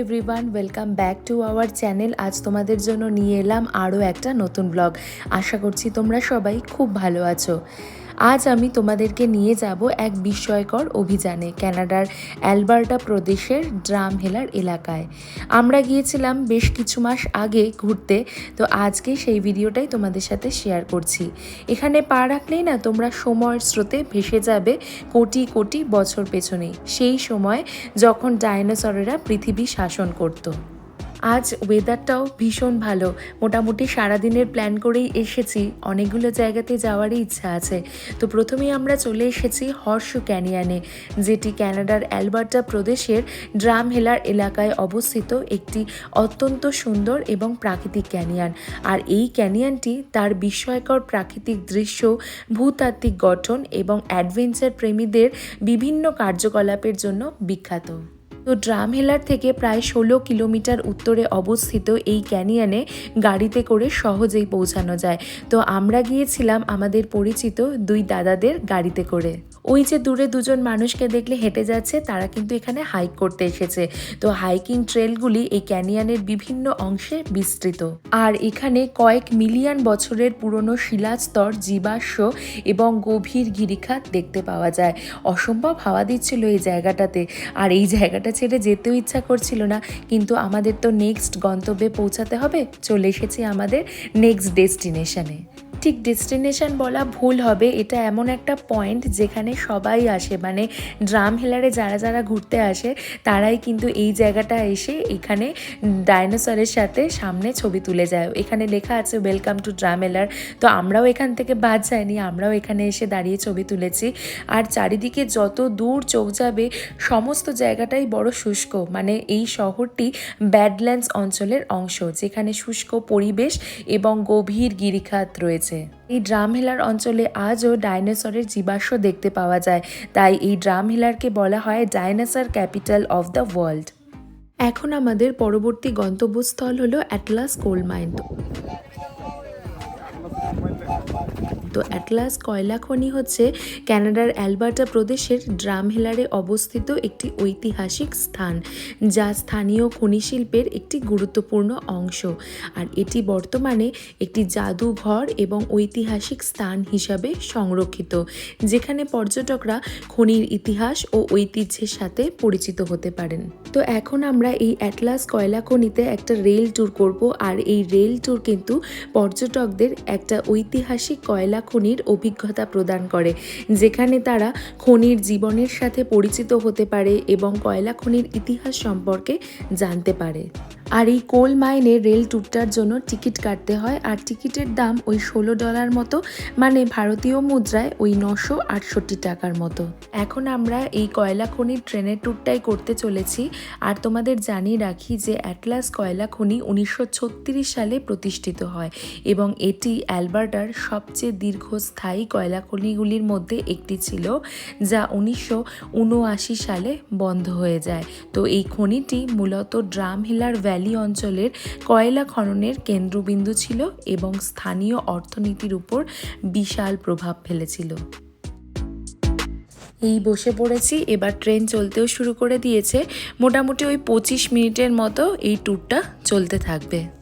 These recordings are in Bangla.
Everyone welcome back to our channel আজ তোমাদের জন্য নিয়ে এলাম আরও একটা নতুন ব্লগ আশা করছি তোমরা সবাই খুব ভালো আছো। আজ আমি তোমাদেরকে নিয়ে যাব এক বিস্ময়কর অভিযানে ক্যানাডার অ্যালবার্টা প্রদেশের ড্রামহেলার এলাকায়। আমরা গিয়েছিলাম বেশ কিছু মাস আগে ঘুরতে, তো আজকে সেই ভিডিওটাই তোমাদের সাথে শেয়ার করছি। এখানে পা রাখলেই না তোমরা সময়ের স্রোতে ভেসে যাবে কোটি কোটি বছর পেছনে। সেই সময় যখন ডাইনোসরেরা পৃথিবী শাসন করতো। আজ ওয়েদারটাও ভীষণ ভালো। মোটামুটি সারাদিনের প্ল্যান করেই এসেছি। অনেকগুলো জায়গাতে যাওয়ারই ইচ্ছা আছে। তো প্রথমেই আমরা চলে এসেছি হর্ষ ক্যানিয়ানে, যেটি ক্যানাডার অ্যালবার্টা প্রদেশের ড্রামহেলার এলাকায় অবস্থিত একটি অত্যন্ত সুন্দর এবং প্রাকৃতিক ক্যানিয়ান। আর এই ক্যানিয়ানটি তার বিস্ময়কর প্রাকৃতিক দৃশ্য, ভূতাত্ত্বিক গঠন এবং অ্যাডভেঞ্চার প্রেমীদের বিভিন্ন কার্যকলাপের জন্য বিখ্যাত। তো ড্রামহেলার থেকে প্রায় ষোলো কিলোমিটার উত্তরে অবস্থিত এই ক্যানিয়নে গাড়িতে করে সহজেই পৌঁছানো যায়। তো আমরা গিয়েছিলাম আমাদের পরিচিত দুই দাদাদের গাড়িতে করে। ওই যে দূরে দুজন মানুষকে দেখলে হেঁটে যাচ্ছে, তারা কিন্তু এখানে হাইক করতে এসেছে। তো হাইকিং ট্রেলগুলি এই ক্যানিয়ানের বিভিন্ন অংশে বিস্তৃত। আর এখানে কয়েক মিলিয়ন বছরের পুরনো শিলাস্তর, জীবাশ্ম এবং গভীর গিরিখাত দেখতে পাওয়া যায়। অসম্ভব হাওয়া দিচ্ছিল এই জায়গাটাতে। আর এই জায়গাটা ছেড়ে যেতেও ইচ্ছা করছিল না, কিন্তু আমাদের তো নেক্সট গন্তব্যে পৌঁছাতে হবে। চলে এসেছি আমাদের নেক্সট ডেস্টিনেশনে ঠিক ডেস্টিনেশন বলা ভুল হবে, এটা এমন একটা পয়েন্ট যেখানে সবাই আসে। মানে ড্রাম হেলারে যারা যারা ঘুরতে আসে, তারাই কিন্তু এই জায়গাটা এসে এখানে ডাইনোসরের সাথে সামনে ছবি তুলে যায়। এখানে লেখা আছে ওয়েলকাম টু ড্রাম হেলার তো আমরাও এখান থেকে বাদ যায়নি আমরাও এখানে এসে দাঁড়িয়ে ছবি তুলেছি। আর চারিদিকে যত দূর চোখ যাবে, সমস্ত জায়গাটাই বড় শুষ্ক। মানে এই শহরটি ব্যাডল্যান্ডস অঞ্চলের অংশ, যেখানে শুষ্ক পরিবেশ এবং গভীর গিরিখাত রয়েছে। এই ড্রামহেলার অঞ্চলে আজও ডাইনোসরের জীবাশ্ম দেখতে পাওয়া যায়। তাই এই ড্রামহেলারকে বলা হয় dinosaur capital of the world. এখন আমাদের পরবর্তী গন্তব্যস্থল হলো অ্যাটলাস কোল্ড মাইন তো অ্যাটলাস কয়লা খনি হচ্ছে ক্যানাডার অ্যালবার্টা প্রদেশের ড্রামহেলারে অবস্থিত একটি ঐতিহাসিক স্থান, যা স্থানীয় খনি শিল্পের একটি গুরুত্বপূর্ণ অংশ। আর এটি বর্তমানে একটি জাদুঘর এবং ঐতিহাসিক স্থান হিসাবে সংরক্ষিত, যেখানে পর্যটকরা খনির ইতিহাস ও ঐতিহ্যের সাথে পরিচিত হতে পারেন। তো এখন আমরা এই অ্যাটলাস কয়লা খনিতে একটা রেল ট্যুর করব, আর এই রেল ট্যুর কিন্তু পর্যটকদের একটা ঐতিহাসিক কয়লা খনির অভিজ্ঞতা প্রদান করে, যেখানে তারা খনির জীবনের সাথে পরিচিত হতে পারে এবং কয়লা খনির ইতিহাস সম্পর্কে জানতে পারে। আর এই কোল মাইনে রেল ট্যুরটার জন্য টিকিট কাটতে হয়। আর টিকিটের দাম ওই ষোলো ডলার মতো মানে ভারতীয় মুদ্রায় ওই নশো আটষট্টি টাকার মতো। এখন আমরা এই কয়লা খনির ট্রেনের ট্যুরটাই করতে চলেছি। আর তোমাদের জানিয়ে রাখি যে অ্যাটলাস কয়লা খনি উনিশশো ছত্রিশ সালে প্রতিষ্ঠিত হয় এবং এটি অ্যালবার্টার সবচেয়ে দীর্ঘস্থায়ী কয়লা খনিগুলির মধ্যে একটি ছিল, যা উনিশশো উনআশি সালে বন্ধ হয়ে যায়। তো এই খনিটি মূলত ড্রামহিলার ভ্যালি অঞ্চলের কয়লা খননের কেন্দ্রবিন্দু ছিল এবং স্থানীয় অর্থনীতির উপর বিশাল প্রভাব ফেলেছিল। এই বসে পড়েছি। এবার ট্রেন চলতেও শুরু করে দিয়েছে। মোটামুটি ওই পঁচিশ মিনিটের মতো এই ট্যুরটা চলতে থাকবে।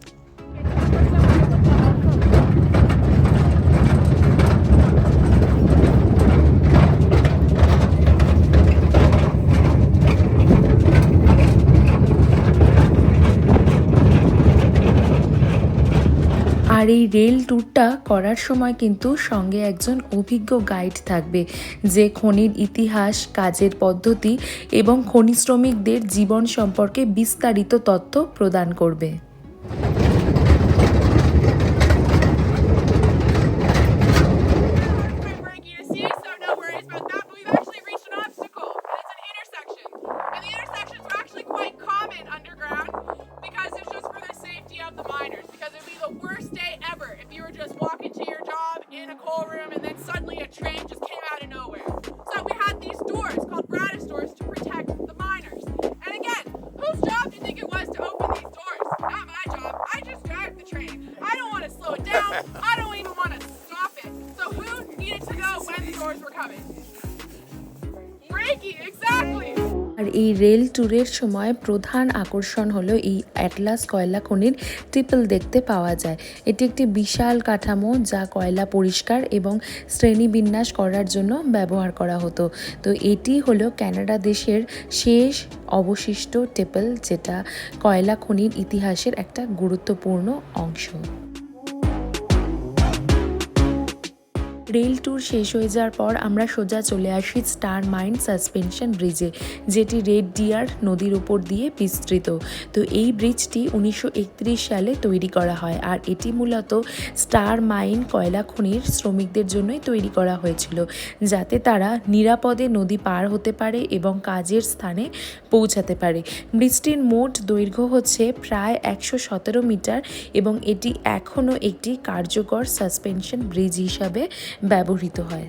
আর এই রেল ট্যুরটা করার সময় কিন্তু সঙ্গে একজন অভিজ্ঞ গাইড থাকবে, যে খনির ইতিহাস, কাজের পদ্ধতি এবং খনি শ্রমিকদের জীবন সম্পর্কে বিস্তারিত তথ্য প্রদান করবে। এই রেল ট্যুরের সময় প্রধান আকর্ষণ হলো এই অ্যাটলাস কয়লা খনির ট্রিপল দেখতে পাওয়া যায়। এটি একটি বিশাল কাঠামো যা কয়লা পরিষ্কার এবং শ্রেণীবিন্যাস করার জন্য ব্যবহার করা হতো। তো এটি হলো কানাডা দেশের শেষ অবশিষ্ট টেপল যেটা কয়লা খনির ইতিহাসের একটা গুরুত্বপূর্ণ অংশ। রেল ট্যুর শেষ হয়ে যাওয়ার পর আমরা সোজা চলে আসি স্টার মাইন্ড সাসপেনশন ব্রিজে, যেটি রেড ডিয়ার নদীর উপর দিয়ে বিস্তৃত। তো এই ব্রিজটি উনিশশো একত্রিশ সালে তৈরি করা হয় আর এটি মূলত স্টার মাইন কয়লা খনির শ্রমিকদের জন্যই তৈরি করা হয়েছিল, যাতে তারা নিরাপদে নদী পার হতে পারে এবং কাজের স্থানে পৌঁছাতে পারে। ব্রিজটির মোট দৈর্ঘ্য হচ্ছে প্রায় একশো সতেরো মিটার এবং এটি এখনও একটি কার্যকর সাসপেনশন ব্রিজ হিসাবে ব্যবহৃত হয়।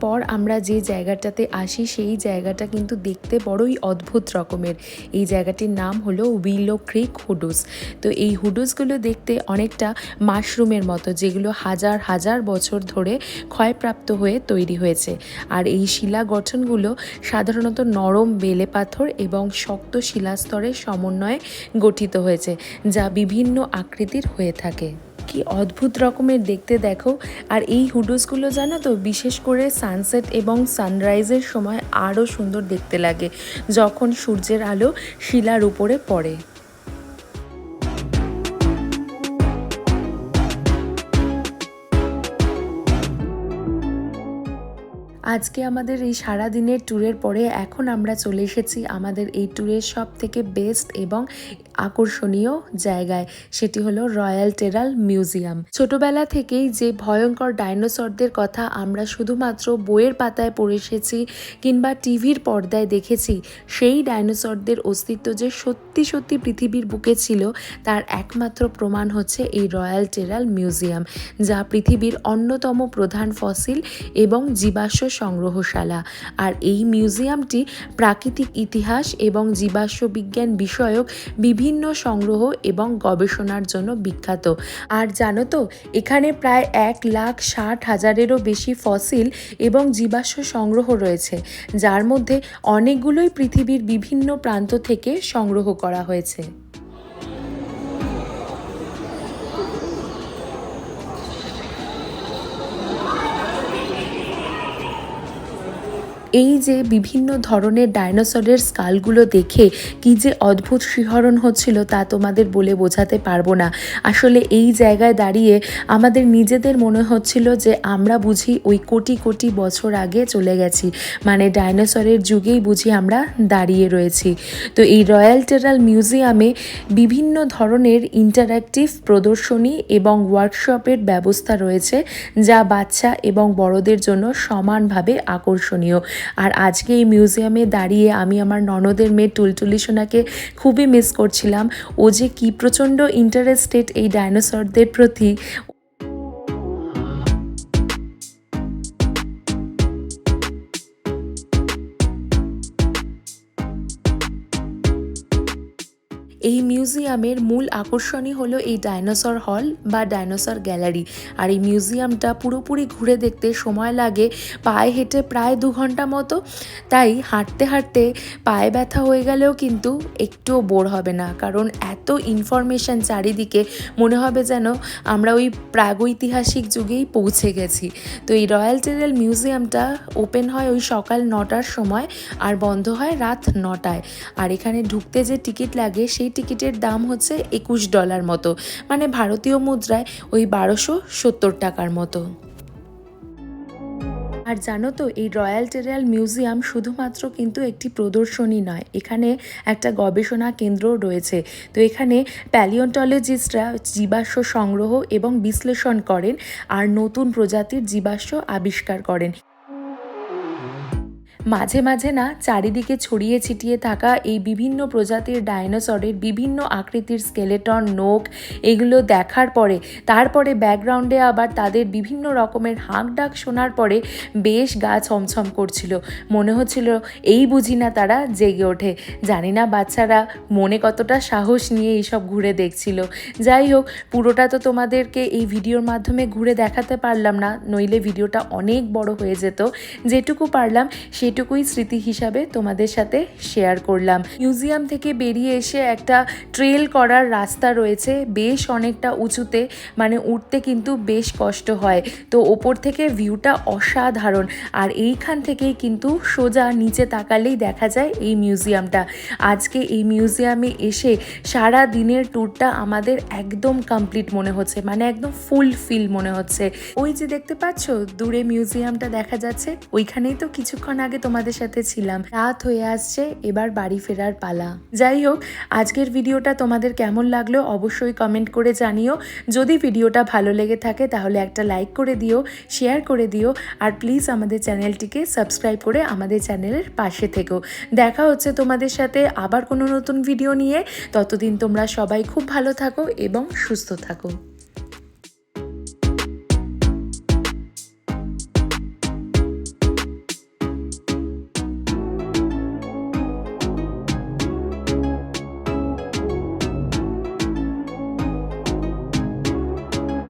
পর আমরা যে জায়গাটাতে আসি, সেই জায়গাটা কিন্তু দেখতে বড়ই অদ্ভুত রকমের। এই জায়গাটির নাম হলো উইলো ক্রিক হুডুস। তো এই হুডুসগুলো দেখতে অনেকটা মাশরুমের মতো, যেগুলো হাজার হাজার বছর ধরে ক্ষয়প্রাপ্ত হয়ে তৈরি হয়েছে। আর এই শিলা গঠনগুলো সাধারণত নরম বেলে পাথর এবং শক্ত শিলাস্তরের সমন্বয়ে গঠিত হয়েছে, যা বিভিন্ন আকৃতির হয়ে থাকে। কি অদ্ভুত রকমের দেখতে দেখো। আর এই হুডোসগুলো জানো তো, বিশেষ করে সানসেট এবং সানরাইজের সময় আরও সুন্দর দেখতে লাগে, যখন সূর্যের আলো শিলার উপরে পড়ে। আজকে আমাদের এই সারা দিনের ট্যুরের পরে এখন আমরা চলে এসেছি আমাদের এই ট্যুরের সব থেকে বেস্ট এবং আকর্ষণীয় জায়গায়। সেটি হলো রয়্যাল টেরাল মিউজিয়াম। ছোটবেলা থেকেই যে ভয়ঙ্কর ডাইনোসরদের কথা আমরা শুধুমাত্র বইয়ের পাতায় পড়ে এসেছি কিংবা টিভির পর্দায় দেখেছি, সেই ডাইনোসরদের অস্তিত্ব যে সত্যি সত্যি পৃথিবীর বুকে ছিল, তার একমাত্র প্রমাণ হচ্ছে এই রয়্যাল টেরাল মিউজিয়াম, যা পৃথিবীর অন্যতম প্রধান ফসিল এবং জীবাশ্ম সংগ্রহশালা। আর এই মিউজিয়ামটি প্রাকৃতিক ইতিহাস এবং জীবাশ্ম বিজ্ঞান বিষয়ক বিভিন্ন সংগ্রহ এবং গবেষণার জন্য বিখ্যাত। আর জানো তো, এখানে প্রায় এক লাখ ষাট হাজারেরও বেশি ফসিল এবং জীবাশ্ম সংগ্রহ রয়েছে, যার মধ্যে অনেকগুলোই পৃথিবীর বিভিন্ন প্রান্ত থেকে সংগ্রহ করা হয়েছে। এই যে বিভিন্ন ধরনের ডাইনোসরের স্কালগুলো দেখে কি যে অদ্ভুত শিহরণ হচ্ছিল তা তোমাদের বলে বোঝাতে পারব না। আসলে এই জায়গায় দাঁড়িয়ে আমাদের নিজেদের মনে হচ্ছিল যে আমরা বুঝি ওই কোটি কোটি বছর আগে চলে গেছি। মানে ডাইনোসরের যুগেই বুঝি আমরা দাঁড়িয়ে রয়েছি। তো এই রয়্যাল টেরাল মিউজিয়ামে বিভিন্ন ধরনের ইন্টারাক্টিভ প্রদর্শনী এবং ওয়ার্কশপের ব্যবস্থা রয়েছে, যা বাচ্চা এবং বড়দের জন্য সমানভাবে আকর্ষণীয়। আর আজকে এই মিউজিয়ামে দাঁড়িয়ে আমি আমার ননদের মেয়ে টুলটুলি সোনাকে খুবই মিস করছিলাম। ও যে কি প্রচণ্ড ইন্টারেস্টেড এই ডাইনোসরদের প্রতি মিউজিয়ামের মূল আকর্ষণই হলো এই ডাইনোসর হল বা ডাইনোসর গ্যালারি। আর এই মিউজিয়ামটা পুরোপুরি ঘুরে দেখতে সময় লাগে, পায়ে হেঁটে প্রায় দু ঘণ্টা মতো। তাই হাঁটতে হাঁটতে পায়ে ব্যথা হয়ে গেলেও কিন্তু একটুও বোর হবে না, কারণ এত ইনফরমেশান চারিদিকে মনে হবে যেন আমরা ওই প্রাগৈতিহাসিক যুগেই পৌঁছে গেছি। তো এই রয়্যাল টেরেল মিউজিয়ামটা ওপেন হয় ওই সকাল নটার সময় আর বন্ধ হয় রাত নটায়। আর এখানে ঢুকতে যে টিকিট লাগে সেই টিকিটের দাম হচ্ছে একুশ ডলার মতো। মানে ভারতীয় মুদ্রায় ওই বারোশো সত্তর টাকার মতো। আর জানো তো, এই রয়্যাল টেরিয়াল মিউজিয়াম শুধুমাত্র কিন্তু একটি প্রদর্শনী নয়, এখানে একটা গবেষণা কেন্দ্রও রয়েছে। তো এখানে প্যালিওন্টলজিস্টরা জীবাশ্ম সংগ্রহ এবং বিশ্লেষণ করেন আর নতুন প্রজাতির জীবাশ্ম আবিষ্কার করেন। মাঝে মাঝে না চারিদিকে ছড়িয়ে ছিটিয়ে থাকা এই বিভিন্ন প্রজাতির ডাইনোসরের বিভিন্ন আকৃতির স্কেলেটন, নোক এগুলো দেখার পরে, তারপরে ব্যাকগ্রাউন্ডে আবার তাদের বিভিন্ন রকমের হাঁক ডাক শোনার পরে বেশ গা ছমছম করছিল। মনে হচ্ছিল এই বুঝি না তারা জেগে ওঠে। জানি না বাচ্চারা মনে কতটা সাহস নিয়ে এইসব ঘুরে দেখছিল। যাই হোক, পুরোটা তো তোমাদেরকে এই ভিডিওর মাধ্যমে ঘুরে দেখাতে পারলাম না, নইলে ভিডিওটা অনেক বড় হয়ে যেত। যেটুকু পারলাম, সেটুকু এইটুকুই স্মৃতি হিসাবে তোমাদের সাথে শেয়ার করলাম। মিউজিয়াম থেকে বেরিয়ে এসে একটা ট্রেল করার রাস্তা রয়েছে, বেশ অনেকটা উঁচুতে মানে উঠতে কিন্তু বেশ কষ্ট হয়। তো ওপর থেকে ভিউটা অসাধারণ। আর এইখান থেকেই কিন্তু সোজা নিচে তাকালেই দেখা যায় এই মিউজিয়ামটা আজকে এই মিউজিয়ামে এসে সারা দিনের ট্যুরটা আমাদের একদম কমপ্লিট মনে হচ্ছে মানে একদম ফুল ফিল মনে হচ্ছে। ওই যে দেখতে পাচ্ছ, দূরে মিউজিয়ামটা দেখা যাচ্ছে, ওইখানেই তো কিছুক্ষণ আগে তোমাদের সাথে ছিলাম। রাত হয়ে আসছে, এবার বাড়ি ফেরার পালা। যাই হোক, আজকের ভিডিওটা তোমাদের কেমন লাগল অবশ্যই কমেন্ট করে জানিও। যদি ভিডিওটা ভালো লেগে থাকে, তাহলে একটা লাইক করে দিও শেয়ার করে দিও, আর প্লিজ আমাদের চ্যানেলটিকে সাবস্ক্রাইব করে আমাদের চ্যানেলের পাশে থেকো। দেখা হচ্ছে তোমাদের সাথে আবার কোনো নতুন ভিডিও নিয়ে। ততদিন তোমরা সবাই খুব ভালো থাকো এবং সুস্থ থাকো।